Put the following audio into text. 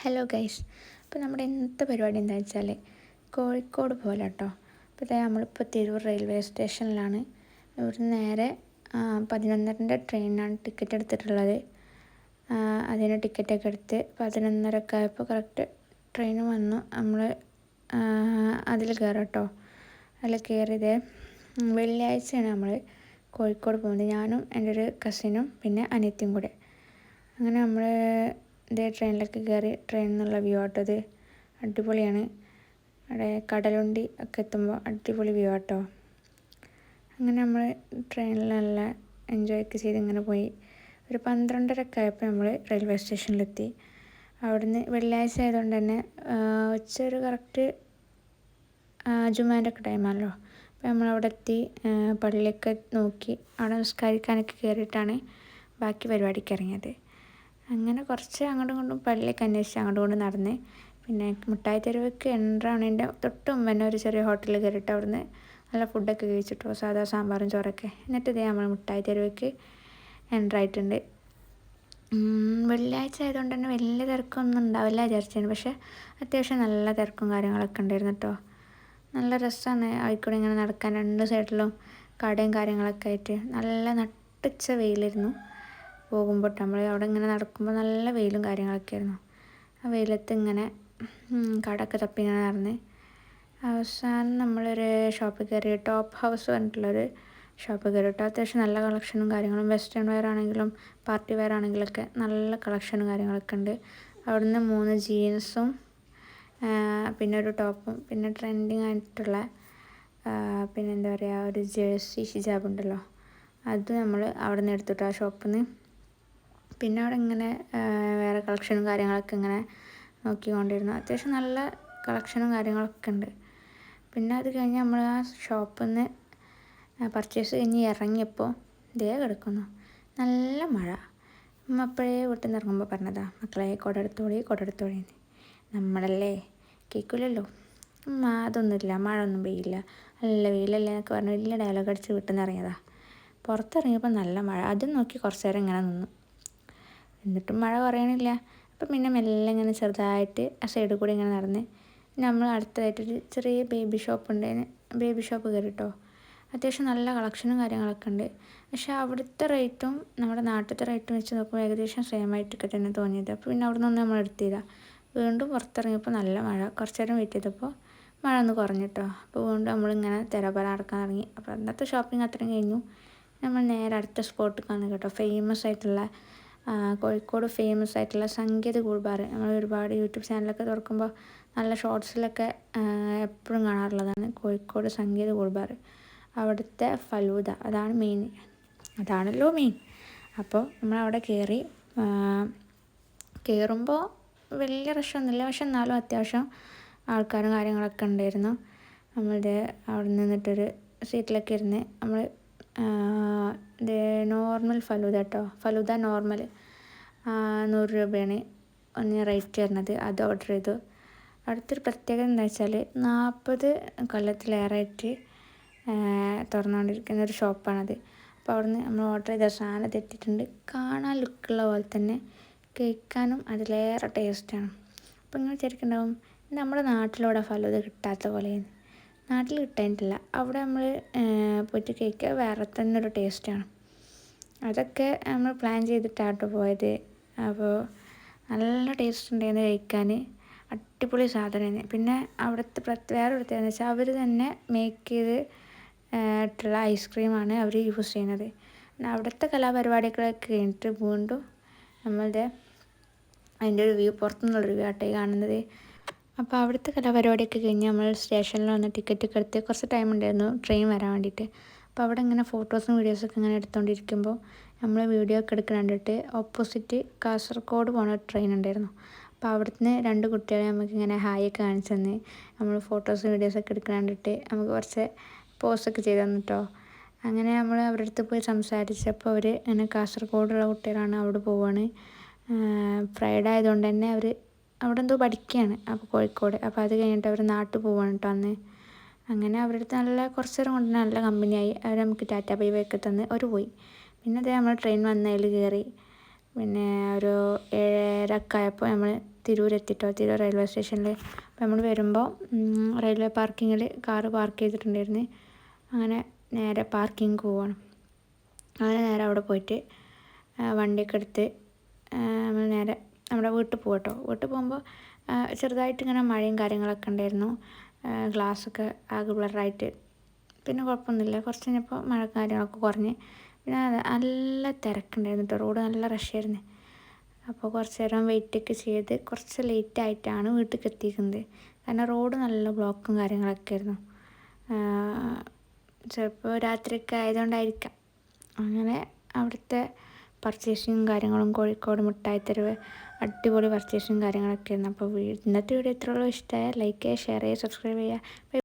Hello guys അപ്പോൾ നമ്മുടെ ഇന്നത്തെ പരിപാടി എന്താ വെച്ചാൽ കോഴിക്കോട് പോലെ കേട്ടോ അപ്പോൾ ഇതാ നമ്മളിപ്പോൾ തിരൂർ റെയിൽവേ സ്റ്റേഷനിലാണ്. ഇവിടെ നേരെ പതിനൊന്നരന്റെ ട്രെയിനാണ് ടിക്കറ്റ് എടുത്തിട്ടുള്ളത്. അതിന് ടിക്കറ്റൊക്കെ എടുത്ത് പതിനൊന്നരക്ക് ആയപ്പോൾ കറക്റ്റ് ട്രെയിൻ വന്നു. നമ്മൾ അതിൽ കയറാം കേട്ടോ അതിൽ കയറിയത് വെള്ളിയാഴ്ചയാണ് നമ്മൾ കോഴിക്കോട് പോകുന്നത്. ഞാനും എന്റെ ഒരു കസിനും പിന്നെ അനിയത്തിയും കൂടെ. അങ്ങനെ നമ്മൾ ഇതേ ട്രെയിനിലൊക്കെ കയറി ട്രെയിനിൽ നിന്നുള്ള വ്യൂ ആട്ടോ ഇത്. അടിപൊളിയാണ്. അവിടെ കടലുണ്ടി ഒക്കെ എത്തുമ്പോൾ അടിപൊളി വ്യൂ ആട്ടോ. അങ്ങനെ നമ്മൾ ട്രെയിനിൽ നല്ല എൻജോയ് ഒക്കെ ചെയ്ത് ഇങ്ങനെ പോയി. ഒരു പന്ത്രണ്ടരയൊക്കെ ആയപ്പോൾ നമ്മൾ റെയിൽവേ സ്റ്റേഷനിലെത്തി അവിടുന്ന് വെള്ളിയാഴ്ച ആയതുകൊണ്ട് തന്നെ ഉച്ച ഒരു കറക്റ്റ് ജുമാന്റെ ഒക്കെ ടൈമാണല്ലോ അപ്പോൾ നമ്മൾ അവിടെ എത്തി പള്ളിയൊക്കെ നോക്കി. അവിടെ നിസ്കാരിക്കാനൊക്കെ കയറിയിട്ടാണ് ബാക്കി പരിപാടിക്ക് ഇറങ്ങിയത്. അങ്ങനെ കുറച്ച് അങ്ങോട്ടും ഇങ്ങോട്ടും പള്ളിയൊക്കെ അന്വേഷിച്ച് അങ്ങോട്ടും ഇങ്ങോട്ടും നടന്ന്. പിന്നെ മിഠായി തെരുവൊക്കെ എൻട്രാണ്. തൊട്ട് മുമ്പ് ഒരു ചെറിയ ഹോട്ടലിൽ കയറിയിട്ട് അവിടുന്ന് നല്ല ഫുഡൊക്കെ കഴിച്ചിട്ടോ. സാധാ സാമ്പാറും ചോറൊക്കെ. എന്നിട്ട് ഇതേ നമ്മൾ മിഠായി തെരുവൊക്കെ ഉം, വെള്ളിയാഴ്ച ആയതുകൊണ്ട് തന്നെ വലിയ തിരക്കൊന്നും ഉണ്ടാവില്ല വിചാരിച്ചതിന് പക്ഷേ അത്യാവശ്യം നല്ല തിരക്കും കാര്യങ്ങളൊക്കെ ഉണ്ടായിരുന്നു കേട്ടോ. നല്ല രസമാണ് ആയിക്കൂടെ ഇങ്ങനെ നടക്കാൻ. രണ്ട് സൈഡിലും കടയും കാര്യങ്ങളൊക്കെ ആയിട്ട് നല്ല നട്ടിച്ച വെയിലായിരുന്നു. പോകുമ്പോൾ നമ്മൾ അവിടെ ഇങ്ങനെ നടക്കുമ്പോൾ നല്ല വെയിലും കാര്യങ്ങളൊക്കെ ആയിരുന്നു ആ വെയിലത്ത് ഇങ്ങനെ ഉം, തപ്പി ഇങ്ങനെ നടന്ന് അവസാനം നമ്മളൊരു ഷോപ്പിൽ കയറി ടോപ്പ് ഹൗസ് പറഞ്ഞിട്ടുള്ളൊരു ഷോപ്പിൽ കയറി. കേട്ടോ അത്യാവശ്യം നല്ല കളക്ഷനും കാര്യങ്ങളും വെസ്റ്റേൺ വെയർ ആണെങ്കിലും പാർട്ടി വെയർ ആണെങ്കിലൊക്കെ നല്ല കളക്ഷനും കാര്യങ്ങളൊക്കെ ഉണ്ട്. അവിടുന്ന് മൂന്ന് ജീൻസും പിന്നെ ഒരു ടോപ്പും പിന്നെ ട്രെൻഡിങ് ആയിട്ടുള്ള പിന്നെ എന്താ പറയുക ഒരു ജേഴ്സി ഹിജാബ് ഉണ്ടല്ലോ. അത് നമ്മൾ അവിടെ നിന്ന് എടുത്തിട്ട് ആ ഷോപ്പിൽ നിന്ന് പിന്നെ അവിടെ ഇങ്ങനെ വേറെ കളക്ഷനും കാര്യങ്ങളൊക്കെ ഇങ്ങനെ നോക്കിക്കൊണ്ടിരുന്നു. അത്യാവശ്യം നല്ല കളക്ഷനും കാര്യങ്ങളൊക്കെ ഉണ്ട്. പിന്നെ അത് കഴിഞ്ഞ് നമ്മൾ ആ ഷോപ്പിൽ നിന്ന് പർച്ചേസ് കഴിഞ്ഞ് ഇറങ്ങിയപ്പോൾ ദേ കിടക്കുന്നു. നല്ല മഴ. അമ്മ അപ്പോഴേ വീട്ടിൽ നിന്ന് ഇറങ്ങുമ്പോൾ പറഞ്ഞതാ മക്കളെ കൊടെടുത്തോളി കൊടടുത്തോളി നമ്മളല്ലേ? കേൾക്കില്ലല്ലോ അമ്മ അതൊന്നുമില്ല. മഴ ഒന്നും പെയ്യില്ല. നല്ല വെയിലല്ലേ എന്നൊക്കെ പറഞ്ഞ് വലിയ ഡയലോഗ് അടിച്ച് വീട്ടിൽ നിന്ന് ഇറങ്ങിയതാ. പുറത്തിറങ്ങിയപ്പോൾ നല്ല മഴ. അതും നോക്കി കുറച്ച് നേരം ഇങ്ങനെ നിന്നു. എന്നിട്ടും മഴ കുറയണില്ല. അപ്പം പിന്നെ മെല്ലെ ഇങ്ങനെ ചെറുതായിട്ട് ആ സൈഡിൽ കൂടി ഇങ്ങനെ നടന്ന് നമ്മൾ അടുത്തതായിട്ടൊരു ചെറിയ ബേബി ഷോപ്പ് ഉണ്ട്. ബേബി ഷോപ്പ് കയറി കേട്ടോ അത്യാവശ്യം നല്ല കളക്ഷനും കാര്യങ്ങളൊക്കെ ഉണ്ട്. പക്ഷേ അവിടുത്തെ റേറ്റും നമ്മുടെ നാട്ടിലത്തെ റേറ്റും വെച്ച് നോക്കുമ്പോൾ ഏകദേശം സെയിം ആയിട്ടൊക്കെ തന്നെ തോന്നിയത്. അപ്പോൾ പിന്നെ അവിടെ നിന്നൊന്നും നമ്മൾ എടുത്തില്ല. വീണ്ടും പുറത്തിറങ്ങിയപ്പോൾ നല്ല മഴ. കുറച്ച് നേരം വെയിറ്റ് ചെയ്തപ്പോൾ മഴ ഒന്ന് കുറഞ്ഞിട്ടോ അപ്പോൾ വീണ്ടും നമ്മളിങ്ങനെ തിരപര നടക്കാൻ ഇറങ്ങി അപ്പോൾ അന്നത്തെ ഷോപ്പിംഗ് അത്രയും കഴിഞ്ഞു. നമ്മൾ നേരെ അടുത്ത സ്പോട്ട് കാണുക കേട്ടോ. ഫേമസ് ആയിട്ടുള്ള കോഴിക്കോട് ഫേമസ് ആയിട്ടുള്ള സംഗീത കൂൾബാർ നമ്മൾ ഒരുപാട് യൂട്യൂബ് ചാനലൊക്കെ തുറക്കുമ്പോൾ നല്ല ഷോർട്സിലൊക്കെ എപ്പോഴും കാണാറുള്ളതാണ് കോഴിക്കോട് സംഗീത കൂൾബാർ അവിടുത്തെ ഫലൂദ അതാണ് മെയിൻ അതാണല്ലോ മെയിൻ അപ്പോൾ നമ്മൾ അവിടെ കയറി കയറുമ്പോൾ വലിയ റഷൊന്നുമില്ല പക്ഷെ എന്നാലും അത്യാവശ്യം ആൾക്കാരും കാര്യങ്ങളൊക്കെ ഉണ്ടായിരുന്നു. നമ്മളുടെ അവിടെ നിന്നിട്ടൊരു സീറ്റിലൊക്കെ ഇരുന്ന് നമ്മൾ നോർമൽ ഫലൂദ കേട്ടോ ഫലൂദ നോർമൽ നൂറ് രൂപയാണ് ഒന്ന് റേറ്റ് വരുന്നത്. അത് ഓർഡർ ചെയ്തു. അടുത്തൊരു പ്രത്യേകത എന്താ വെച്ചാൽ നാൽപ്പത് കൊല്ലത്തിലേറെയായിട്ട് തുറന്നുകൊണ്ടിരിക്കുന്ന ഒരു ഷോപ്പാണത്. അപ്പോൾ അവിടുന്ന് നമ്മൾ ഓർഡർ ചെയ്ത സാധനം തെറ്റിയിട്ടുണ്ട്. കാണാൻ ലുക്കുള്ള പോലെ തന്നെ കേൾക്കാനും അതിലേറെ ടേസ്റ്റാണ് അപ്പോൾ നിങ്ങൾ വിചാരിക്കുന്നുണ്ടാവും നമ്മുടെ നാട്ടിലൂടെ ഫലൂദ കിട്ടാത്ത പോലെയെന്ന് നാട്ടിൽ കിട്ടാനിട്ടില്ല. അവിടെ നമ്മൾ പോയിട്ട് കഴിക്കുക. വേറെ തന്നെ ഒരു ടേസ്റ്റാണ് അതൊക്കെ നമ്മൾ പ്ലാൻ ചെയ്തിട്ടാട്ടോ പോയത്. അപ്പോൾ നല്ല ടേസ്റ്റ് ഉണ്ടായിരുന്നു കഴിക്കാൻ. അടിപൊളി സാധനമായിരുന്നു. പിന്നെ അവിടുത്തെ വേറെ പ്രത്യേകത വെച്ചാൽ അവർ തന്നെ മേക്ക് ചെയ്ത് ഇട്ടുള്ള ഐസ്ക്രീമാണ് അവർ യൂസ് ചെയ്യുന്നത്. അവിടുത്തെ കലാപരിപാടികളൊക്കെ കഴിഞ്ഞിട്ട് വീണ്ടും നമ്മളുടെ അതിന്റെ ഒരു വ്യൂ പുറത്തുനിന്നുള്ളൊരു വ്യൂ ആട്ടെ കാണുന്നത്. അപ്പോൾ അവിടുത്തെ കലാപരിപാടിയൊക്കെ കഴിഞ്ഞ് നമ്മൾ സ്റ്റേഷനിൽ വന്ന് ടിക്കറ്റ് ഒക്കെ എടുത്ത് കുറച്ച് ടൈം ഉണ്ടായിരുന്നു ട്രെയിൻ വരാൻ വേണ്ടിയിട്ട്. അപ്പോൾ അവിടെ ഇങ്ങനെ ഫോട്ടോസും വീഡിയോസൊക്കെ ഇങ്ങനെ എടുത്തുകൊണ്ടിരിക്കുമ്പോൾ നമ്മൾ വീഡിയോ ഒക്കെ എടുക്കാൻ ഓപ്പോസിറ്റ് കാസർഗോഡ് പോണ ട്രെയിൻ ഉണ്ടായിരുന്നു. അപ്പോൾ അവിടുന്ന് രണ്ട് കുട്ടികളെ നമുക്ക് ഇങ്ങനെ ഹായ് ഒക്കെ കാണിച്ചു തന്ന് നമ്മൾ ഫോട്ടോസും വീഡിയോസൊക്കെ എടുക്കാൻ കണ്ടിട്ട് നമുക്ക് കുറച്ച് പോസ്റ്റൊക്കെ ചെയ്ത് തന്നു കേട്ടോ അങ്ങനെ നമ്മൾ അവരുടെ അടുത്ത് പോയി സംസാരിച്ചപ്പോൾ അവർ ഇങ്ങനെ കാസർഗോഡുള്ള കുട്ടികളാണ് അവിടെ പോവാണ്. ഫ്രൈഡ് ആയതുകൊണ്ട് തന്നെ അവർ അവിടെ എന്തോ പഠിക്കുകയാണ് അപ്പോൾ കോഴിക്കോട്. അപ്പോൾ അത് കഴിഞ്ഞിട്ട് അവർ നാട്ടിൽ പോവാണ് കേട്ടോ അന്ന്. അങ്ങനെ അവരുടെ അടുത്ത് നല്ല കുറച്ച് നേരം കൊണ്ട് നല്ല കമ്പനിയായി. അവർ നമുക്ക് ടാറ്റ ബൈ ബൈ ഒക്കെ തന്ന് അവർ പോയി. പിന്നെ അതേ നമ്മൾ ട്രെയിൻ വന്നതിൽ കയറി പിന്നെ ഒരു ഏഴരക്കെ ആയപ്പോൾ നമ്മൾ തിരൂർ എത്തിട്ടോ തിരൂർ റെയിൽവേ സ്റ്റേഷനിൽ അപ്പോൾ നമ്മൾ വരുമ്പോൾ റെയിൽവേ പാർക്കിങ്ങിൽ കാറ് പാർക്ക് ചെയ്തിട്ടുണ്ടായിരുന്നു. അങ്ങനെ നേരെ പാർക്കിംഗ് പോവാണ്. അങ്ങനെ നേരെ അവിടെ പോയിട്ട് വണ്ടിയൊക്കെ എടുത്ത് നമ്മൾ നേരെ നമ്മുടെ വീട്ടിൽ പോകട്ടോ. വീട്ടിൽ പോകുമ്പോൾ ചെറുതായിട്ട് ഇങ്ങനെ മഴയും കാര്യങ്ങളൊക്കെ ഉണ്ടായിരുന്നു. ഗ്ലാസ്സൊക്കെ ആകെ ബ്ലറായിട്ട് പിന്നെ കുഴപ്പമൊന്നുമില്ല. കുറച്ച് കഴിഞ്ഞപ്പോൾ മഴ കാര്യങ്ങളൊക്കെ കുറഞ്ഞ്. പിന്നെ നല്ല തിരക്കുണ്ടായിരുന്നു കേട്ടോ. റോഡ് നല്ല റഷായിരുന്നു അപ്പോൾ കുറച്ച് നേരം വെയിറ്റൊക്കെ ചെയ്ത് കുറച്ച് ലേറ്റ് ആയിട്ടാണ് വീട്ടിലേക്ക് എത്തിക്കുന്നത് കാരണം റോഡ് നല്ല ബ്ലോക്കും കാര്യങ്ങളൊക്കെ ആയിരുന്നു. ചിലപ്പോൾ രാത്രിയൊക്കെ ആയതുകൊണ്ടായിരിക്കാം. അങ്ങനെ അവിടുത്തെ പർച്ചേസിങ്ങും കാര്യങ്ങളും കോഴിക്കോട് മിഠായി തെരുവ് അടിപൊളി പർച്ചേസും കാര്യങ്ങളൊക്കെ ആയിരുന്നു. അപ്പോൾ ഇന്നത്തെ വീഡിയോ ഇത്രയുള്ളൂ. ഇഷ്ടമായ ലൈക്ക് ചെയ്യുക ഷെയർ ചെയ്യുക സബ്സ്ക്രൈബ് ചെയ്യുക.